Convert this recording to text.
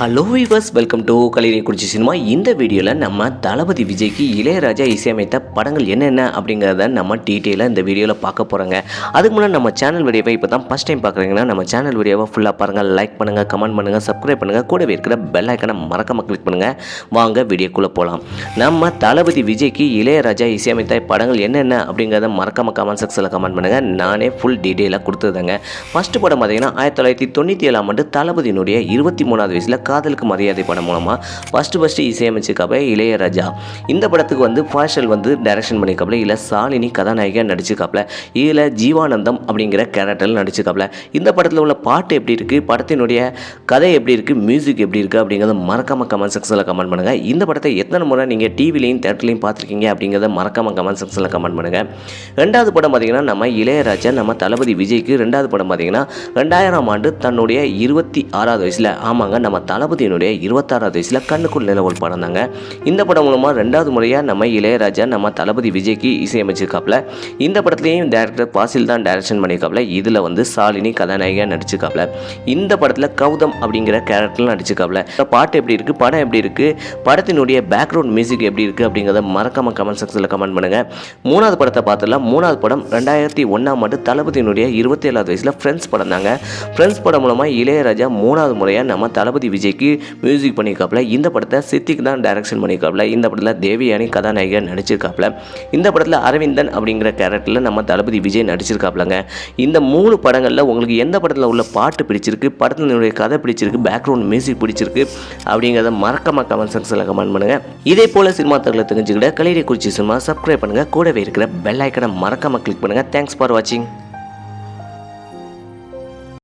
Hello viewers welcome to கலினை குறிச்சி cinema இந்த வீடியோவில் நம்ம தளபதி விஜய்க்கு இளையராஜா இசையமைத்த படங்கள் என்னென்ன அப்படிங்கிறத நம்ம டீட்டெயிலாக இந்த வீடியோவில் பார்க்க போகிறோங்க அதுக்கு முன்னாடி நம்ம சேனல் வீடியோவை இப்போ தான் ஃபஸ்ட் டைம் பார்க்குறீங்கன்னா நம்ம சேனல் வீடியோவை ஃபுல்லாக பாருங்கள் லைக் பண்ணுங்கள் கமெண்ட் பண்ணுங்கள் சப்ஸ்கிரைப் பண்ணுங்கள் கூடவே இருக்கிற பெல் ஐக்கனை மறக்காமல் கிளிக் பண்ணுங்கள் வாங்க வீடியோக்குள்ளே போகலாம் நம்ம தளபதி விஜய்க்கு இளையராஜா இசையமைத்த படங்கள் என்னென்ன அப்படிங்கிறத மறக்காம கமெண்ட் செக்ஷனில் கமெண்ட் பண்ணுங்கள் நானே ஃபுல் டீட்டெயிலாக கொடுத்துருந்தேங்க ஃபஸ்ட்டு படம் பார்த்தீங்கன்னா ஆயிரத்தி தொள்ளாயிரத்தி தொண்ணூற்றி ஏழாம் ஆண்டு தளபதியினுடைய இருபத்தி மூணாவது வயசில் காதலுக்கு மரியாதை படம் மூலமாக ஃபஸ்ட்டு ஃபஸ்ட்டு இசையமைச்சிருக்காப்ப இளையராஜா. இந்த படத்துக்கு வந்து ஃபாஷல் வந்து டைரக்ஷன் பண்ணியிருக்காப்புல இல்லை சாலினி கதாநாயகியாக நடிச்சிருக்காப்புல இதில் ஜீவானந்தம் அப்படிங்கிற கேரக்டரில் நடிச்சிருக்காப்புல இந்த படத்தில் உள்ள பாட்டு எப்படி இருக்குது படத்தினுடைய கதை எப்படி இருக்குது மியூசிக் எப்படி இருக்குது அப்படிங்கிறத மறக்காமல் கமெண்ட் செக்ஷனில் கமெண்ட் பண்ணுங்கள் இந்த படத்தை எத்தனை முறை நீங்கள் டிவிலையும் தேட்டர்லையும் பார்த்துருக்கீங்க அப்படிங்கிறத மறக்காமல் கமெண்ட் செக்ஷனில் கமெண்ட் பண்ணுங்கள் ரெண்டாவது படம் பார்த்தீங்கன்னா நம்ம இளையராஜா நம்ம தளபதி விஜய்க்கு ரெண்டாவது படம் பார்த்தீங்கன்னா ரெண்டாயிரம் ஆண்டு தன்னுடைய இருபத்தி ஆறாவது வயசில் ஆமாங்க நம்ம தளபதியினுடைய இருபத்தாறாவது வயசில் கண்ணுக்குள் நிலவல் படம் தாங்க இந்த படம் மூலமாக ரெண்டாவது முறையாக நம்ம இளையராஜா நம்ம தளபதி விஜய்க்கு இசையமைச்சிருக்காப்புல இந்த படத்துலேயும் டேரக்டர் பாசில் தான் டைரக்ஷன் பண்ணியிருக்காப்புல இதில் வந்து சாலினி கதாநாயகியாக நடிச்சிருக்காப்புல இந்த படத்தில் கௌதம் அப்படிங்கிற கேரக்டர்லாம் நடிச்சிருக்காப்புல பாட்டு எப்படி இருக்குது படம் எப்படி இருக்குது படத்தினுடைய பேக்ரவுண்ட் மியூசிக் எப்படி இருக்குது அப்படிங்கிறத மறக்காம கமெண்ட் செக்ஷனில் கமெண்ட் பண்ணுங்கள் மூணாவது படத்தை பார்த்துலாம் மூணாவது படம் ரெண்டாயிரத்தி ஒன்றாம் ஆண்டு தளபதியினுடைய இருபத்தி ஏழாவது வயசில் ஃப்ரெண்ட்ஸ் படம் தாங்க ஃப்ரெண்ட்ஸ் படம் மூலமாக இளையராஜா மூணாவது முறையாக நம்ம தளபதி விஜய்க்கு மியூசிக் பண்ணியிருக்காப்புல. இந்த படத்தை சித்திக் தான் டைரக்ஷன் பண்ணியிருக்காப்புல. இந்த படத்தில் தேவியானி கதாநாயகன் நடிச்சிருக்காப்புல. இந்த படத்தில் அரவிந்தன் அப்படிங்கிற கேரக்டரில் நம்ம தளபதி விஜய் நடிச்சிருக்காப்புலங்க. இந்த மூணு படங்களில் உங்களுக்கு எந்த படத்தில் உள்ள பாட்டு பிடிச்சிருக்கு படத்தினுடைய கதை பிடிச்சிருக்கு பேக்ரவுண்ட் மியூசிக் பிடிச்சிருக்கு அப்படிங்கிறத மறக்காம கமெண்ட் செக்ஷனில் கமெண்ட் பண்ணுங்கள் இதே போல் சினிமா தகவலை தெரிஞ்சுக்கிட்ட கலையை குறிச்சி சினிமா சப்ஸ்கிரைப் பண்ணுங்கள் கூடவே இருக்கிற பெல் ஐக்கனை மறக்காமல் கிளிக் பண்ணுங்கள் தேங்க்ஸ் ஃபார் வாட்சிங்